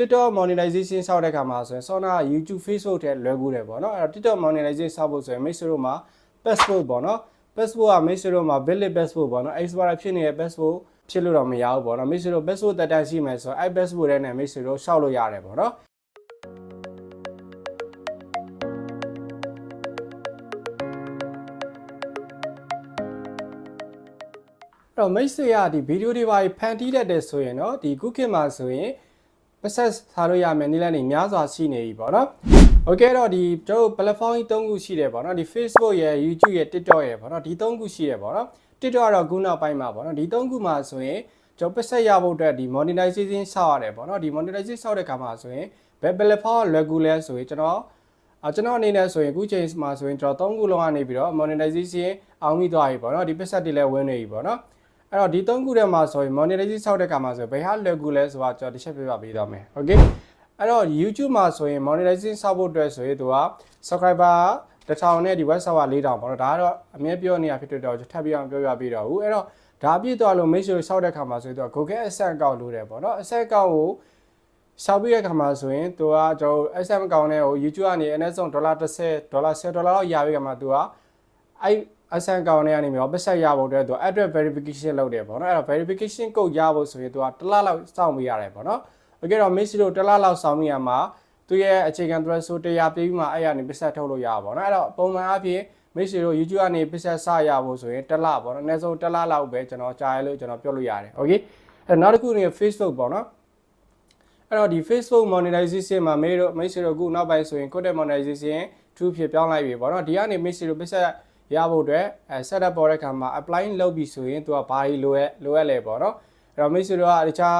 TikTok monetization ဆောက်တဲ့ခါမှာဆိုရင်ဆောနာ YouTube Facebook ထဲလွယ်ကူတယ်ပေါ့နော်အဲ့တော့ TikTok monetization ဆောက်ဖို့ဆိုရင်မိတ်ဆွေတို့မှာ passport ပေါ့နော် passport ကမိတ်ဆွေတို့မှာ valid passport ပေါ့နော် expire ဖြစ်နေတဲ့ passport ဖြစ်လို့တော့မရဘူးပေါ့နော်မိတ်ဆွေတို့ passport တက်တန်းရှိမယ်ဆိုတော့အဲ့ passport ထဲနဲ့မိတ်ဆွေတို့ရှောက်လို့ရတယ်ပေါ့နော်တော့မိတ်ဆွေရဒီဗီဒီယိုတွေပါဖန်တီးတတ်တယ်ဆိုရင်တော့ဒီခုခေတ်မှာဆိုရင် process ထားလို့ရမယ်နည်းလမ်းတွေများစွာရှိနေပြီပေါ့နော်။ Okay တော့ဒီကျွန်တော် platform ကြီး၃ခုရှိတယ်ပေါ့နော်ဒီ Facebook ရယ် YouTube ရယ် TikTok ရယ်ပေါ့နော်ဒီ၃ခုရှိတယ်ပေါ့နော်။ TikTok ကတော့ခုနောက်ပိုင်းမှာပေါ့နော်ဒီ၃ခုမှာဆိုရင်ကျွန်တော် process ရဖို့အတွက်ဒီ monetization ဆောက်ရတယ်ပေါ့နော်ဒီ monetization ဆောက်တဲ့ခါမှာဆိုရင်ဘယ် platform ကလွယ်ကူလဲဆိုရင်ကျွန်တော်အကျွန်တော်အနေနဲ့ဆိုရင်အခုချိန်မှာဆိုရင်ကျွန်တော်၃ခုလုံးကနေပြီးတော့ monetization အောင်မိသွားပြီပေါ့နော်ဒီ process တွေလည်းဝင်နေပြီပေါ့နော်။ အဲ့တော့ဒီ၃ခုထဲမှာဆိုရင် monetization ဆောက်တဲ့ခါမှာဆိုရင်ဘယ်ဟာလွယ်ကူလဲဆိုတာကျွန်တော်တစ်ချက်ပြပြပေးသွားမယ်။ Okay အဲ့တော့ YouTube မှာဆိုရင် monetization ဆောက်ဖို့အတွက်ဆိုရင်သူက subscriber တစ်ထောင်နဲ့ဒီ web server 4000ပေါ့နော်ဒါကတော့အမြဲပြောနေရဖြစ်တဲ့တော့ထပ်ပြီးအောင်ပြောပြပေးတော့ဘူးအဲ့တော့ဒါပြည့်သွားလို့ make sure ဆောက်တဲ့ခါမှာဆိုရင်သူက Google Adsense account လိုတယ်ပေါ့နော် Adsense account ကိုဆောက်ပြီးတဲ့ခါမှာဆိုရင်သူကကျွန်တော် Adsense account နဲ့ဟို YouTube ကနေအနည်းဆုံးဒေါ်လာ30ဒေါ်လာ10ဒေါ်လာလောက်ရပြီးခါမှာသူကအဲ့ အဆန်ကောင်တွေကနေမျိုး offset ရဖို့အတွက်သူ address verification လုပ်တယ်ပေါ့နော်အဲ့တော့ verification code ရဖို့ဆိုရင်သူကတစ်လလောက်စောင့်မိရတယ်ပေါ့နော် okay တော့ Messi တို့တစ်လလောက်စောင့်မိရမှာသူရဲ့အခြေခံ threshold 100ပြည့်ပြီးမှအဲ့ရနေ offset ထုတ်လို့ရပါပေါ့နော်အဲ့တော့ပုံမှန်အဖြစ်မိတ်ဆွေတို့ YouTube ကနေ business စရဖို့ဆိုရင်တစ်လပေါ့နော်အနည်းဆုံးတစ်လလောက်ပဲကျွန်တော်ကြားရလို့ကျွန်တော်ပြောလို့ရတယ် okay အဲ့နောက်တစ်ခုနေ Facebook ပေါ့နော်အဲ့တော့ဒီ Facebook monetization မှာမိတ်တို့မိတ်ဆွေတို့ခုနောက်ပိုင်းဆိုရင် content monetization 2ဖြစ်ပြောင်းလိုက်ပြီပေါ့နော်ဒီကနေမိတ်ဆွေတို့ business ရဖို့အတွက်အဲ setup ပေါ်တဲ့အခါမှာ apply လုပ်ပြီဆိုရင်သူကဘာကြီးလိုရလိုရလဲပေါ့နော်အဲ့တော့မိတ်ဆွေတို့ကတခြား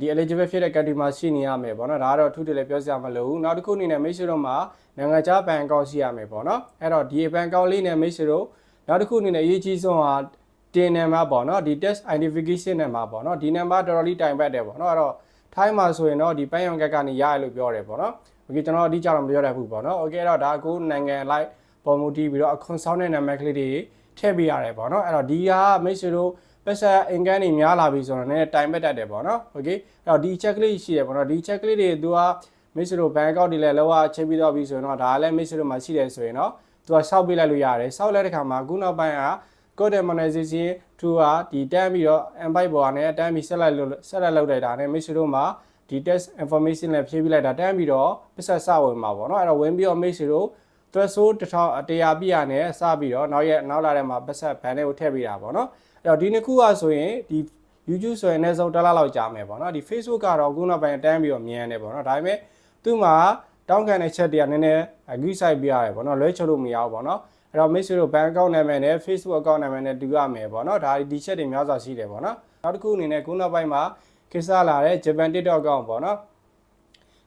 ဒီ eligible ဖြစ်တဲ့ category မှာရှိနေရမယ်ပေါ့နော်ဒါကတော့အထူးတလည်းပြောစရာမလိုဘူးနောက်တစ်ခုအနေနဲ့မိတ်ဆွေတို့မှာနိုင်ငံခြားဘဏ်အကောင့်ရှိရမယ်ပေါ့နော်အဲ့တော့ဒီဘဏ်အကောင့်လေးနဲ့မိတ်ဆွေတို့နောက်တစ်ခုအနေနဲ့အရေးကြီးဆုံးဟာတင်နံပါတ်ပေါ့နော်ဒီ test identification နံပါတ်ပေါ့နော်ဒီနံပါတ်တော်တော်လေးတိုင်ပတ်တယ်ပေါ့နော်အဲ့တော့ထိုင်းမှာဆိုရင်တော့ဒီပန်းရောင်ကက်ကနေရရလို့ပြောတယ်ပေါ့နော်โอเคကျွန်တော်အတိအကျတော့မပြောတတ်ဘူးပေါ့နော်โอเคအဲ့တော့ဒါအခုနိုင်ငံလိုက် ပေါ်မူတည်ပြီးတော့အခွန်ဆောင်တဲ့နာမည်ကလေးတွေထည့်ပေးရတယ်ပေါ့နော်အဲ့တော့ဒီဟာမိတ်ဆွေတို့ပတ်ဆက်အင်ကန်တွေများလာပြီဆိုတော့လည်းတိုင်ပက်တတ်တယ်ပေါ့နော်โอเคအဲ့တော့ဒီ check ကလေးရှိတယ်ပေါ့နော်ဒီ check ကလေးတွေသူကမိတ်ဆွေတို့ဘဏ်အကောင့်တွေလည်းလောကချိန်ပြီးတော့ပြီဆိုရင်တော့ဒါလည်းမိတ်ဆွေတို့မှာရှိတယ်ဆိုရင်တော့သူကစောက်ပေးလိုက်လို့ရတယ်စောက်လိုက်တဲ့ခါမှာအခုနောက်ပိုင်းက code monetization 2ကဒီတန်းပြီးတော့ invite ပေါ်ကနေတန်းပြီးဆက်လိုက်လို့ဆက်လိုက်လောက်လိုက်တာနဲ့မိတ်ဆွေတို့မှာဒီ test information လည်းဖြည့်ပြလိုက်တာတန်းပြီးတော့ပတ်ဆက်စဝင်မှာပေါ့နော်အဲ့တော့ဝင်ပြီးတော့မိတ်ဆွေတို့ threshold တစ်ထောင်100ပြည့်ရနဲ့စပြီးတော့နောက်ရက်နောက်လာတဲ့မှာပတ်ဆက်ဘန်တွေကိုထည့်ပေးတာပေါ့နော်အဲ့တော့ဒီနှစ်ခုကဆိုရင်ဒီ YouTube ဆိုရင်အနည်းဆုံးတစ်လလောက်ကြာမယ်ပေါ့နော်ဒီ Facebook ကတော့အခုနောက်ပိုင်းတန်းပြီးတော့မြန်တယ်ပေါ့နော်ဒါပေမဲ့သူ့မှာတောင်းခံတဲ့ချက်တွေကနည်းနည်း agree site ပြရတယ်ပေါ့နော်လွဲချလို့မရဘူးပေါ့နော်အဲ့တော့ make sure တို့ bank account နာမည်နဲ့ Facebook account နာမည်နဲ့တူရမယ်ပေါ့နော်ဒါဒီချက်တွေများစွာရှိတယ်ပေါ့နော်နောက်တစ်ခုအနေနဲ့ခုနောက်ပိုင်းမှာကိစ္စလာတဲ့ Japan TikTok account ပေါ့နော်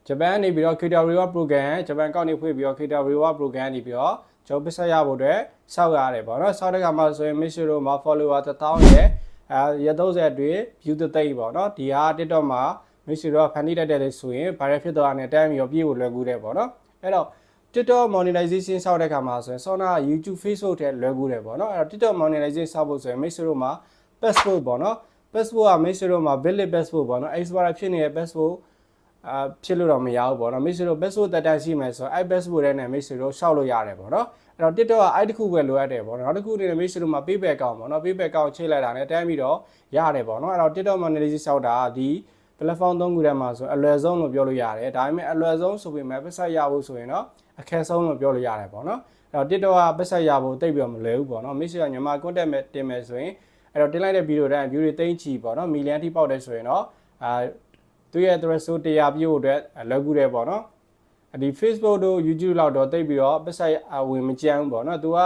ဂျပန်နေပြီးတော့ Creator Reward Program ဂျပန်ကောက်နေဖွင့်ပြီးတော့ Creator Reward Program နေပြီးတော့ကျွန်တော်ပစ္စည်းရဖို့အတွက်စောက်ရတယ်ပေါ့နော်စောက်တဲ့ကမှဆိုရင် Mission တို့မှာ follower 1000ရဲ့အဲရ30အတွင်း view တသိန်းပေါ့နော်ဒီဟာ TikTok မှာ Mission တို့ဖန်တီးတတ်တယ်လေဆိုရင် viral ဖြစ်သွားတဲ့တန်းပြီးတော့ပြေးဖို့လွယ်ကူတယ်ပေါ့နော်အဲ့တော့ TikTok monetization ဆောက်တဲ့ခါမှာဆိုရင် Sona YouTube Facebook ထဲလွယ်ကူတယ်ပေါ့နော်အဲ့တော့ TikTok monetization ဆောက်ဖို့ဆိုရင် Mission တို့မှာ passport ပေါ့နော် passport က Mission တို့မှာ valid passport ပေါ့နော် expire ဖြစ်နေတဲ့ passport အာဖြစ်လို့တော့မရဘူးပေါ့နော်မိတ်ဆွေတို့ passport တက်တန်းရှိမယ်ဆိုတော့အဲ့ passport ထဲနဲ့မိတ်ဆွေတို့ရှောက်လို့ရတယ်ပေါ့နော်အဲ့တော့ TikTok ကအဲ့တစ်ခုပဲလိုအပ်တယ်ပေါ့နော်နောက်တစ်ခုအနေနဲ့မိတ်ဆွေတို့မှာ payback account ပေါ့နော် payback account ချိန်လိုက်တာနဲ့တန်းပြီးတော့ရတယ်ပေါ့နော်အဲ့တော့ TikTok monetization ရှောက်တာဒီ platform သုံးခုထဲမှာဆိုအလွယ်ဆုံးလို့ပြောလို့ရတယ်ဒါပေမဲ့အလွယ်ဆုံးဆိုပေမဲ့ပတ်ဆက်ရဖို့ဆိုရင်တော့အခက်ဆုံးလို့ပြောလို့ရတယ်ပေါ့နော်အဲ့တော့ TikTok ကပတ်ဆက်ရဖို့တိတ်ပြီးတော့မလွယ်ဘူးပေါ့နော်မိတ်ဆွေကညီမ content မဲ့တင်မယ်ဆိုရင်အဲ့တော့တင်လိုက်တဲ့ဗီဒီယိုတိုင်း view တွေသိမ့်ချီပေါ့နော်မီလီယံထိပေါက်တယ်ဆိုရင်တော့အာ သူရဲ့ threshold တရားပြည့်ဖို့အတွက်လောက်ကူတယ်ပေါ့နော်ဒီ Facebook တို့ YouTube လောက်တော့တိတ်ပြီးတော့ပတ်ဆက်ဝင်မကြမ်းဘူးပေါ့နော်သူက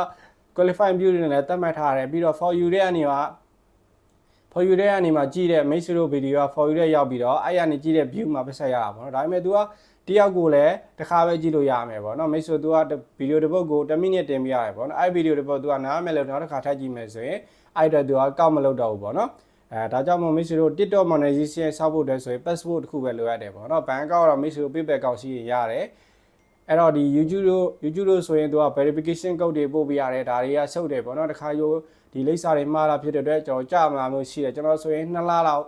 qualify view တွေနဲ့လည်းသတ်မှတ်ထားတယ်ပြီးတော့ for you တဲ့အနေက for you တဲ့အနေမှာကြည့်တဲ့ make sure video က for you တဲ့ရောက်ပြီးတော့အဲ့ရနေကြည့်တဲ့ view မှာပတ်ဆက်ရတာပေါ့နော်ဒါပေမဲ့ तू ကတယောက်ကိုလည်းတစ်ခါပဲကြည့်လို့ရမယ်ပေါ့နော် make sure तू ကဗီဒီယိုတစ်ပုတ်ကို10မိနစ်တင်ပြရတယ်ပေါ့နော်အဲ့ဗီဒီယိုတစ်ပုတ် तू ကနားမယ်လို့နောက်တစ်ခါထပ်ကြည့်မယ်ဆိုရင်အဲ့တော့ तू ကကောက်မလုပ်တော့ဘူးပေါ့နော် အဲဒါကြောင့်မို့မိတ်ဆွေတို့ TikTok monetization ဆောက်ဖို့အတွက်ဆိုရင် passport တစ်ခုပဲလိုအပ်တယ်ပေါ့နော်ဘဏ်ကောက်တော့မိတ်ဆွေတို့ PayPal ကောက်ရှိရတယ်အဲ့တော့ဒီ YouTube တို့ YouTube တို့ဆိုရင်သူက verification code တွေပို့ပေးရတယ်ဒါတွေကရှုပ်တယ်ပေါ့နော်တခါရိုးဒီလိပ်စာတွေမှားတာဖြစ်တဲ့အတွက်ကျွန်တော်ကြာမှာမျိုးရှိတယ်ကျွန်တော်ဆိုရင်2လလောက်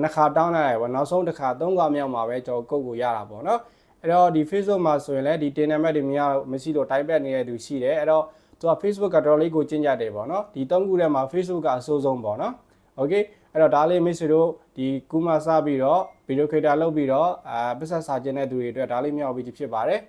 နှစ်ခါတောင်းလိုက်ရပေါ့နောက်ဆုံးတစ်ခါသုံးခါမြောက်မှာပဲကျွန်တော်ကုတ်ကိုရတာပေါ့နော်အဲ့တော့ဒီ Facebook မှာဆိုရင်လည်းဒီ tin number တွေမရမရှိတော့ type ပတ်နေတဲ့သူရှိတယ်အဲ့တော့သူက Facebook ကတော့လေးကိုကျင့်ကြတယ်ပေါ့နော်ဒီသုံးခုထဲမှာ Facebook ကအဆိုးဆုံးပေါ့နော် okay အဲ့တော့ဒါလေးမိတ်ဆွေတို့ဒီကူမစပြီးတော့ဗီဒီယိုခရီတာလုပ်ပြီးတော့အာပစ္စစာကျင်တဲ့သူတွေအတွက်ဒါလေးမြောက်ပြီးဖြစ်ပါတယ်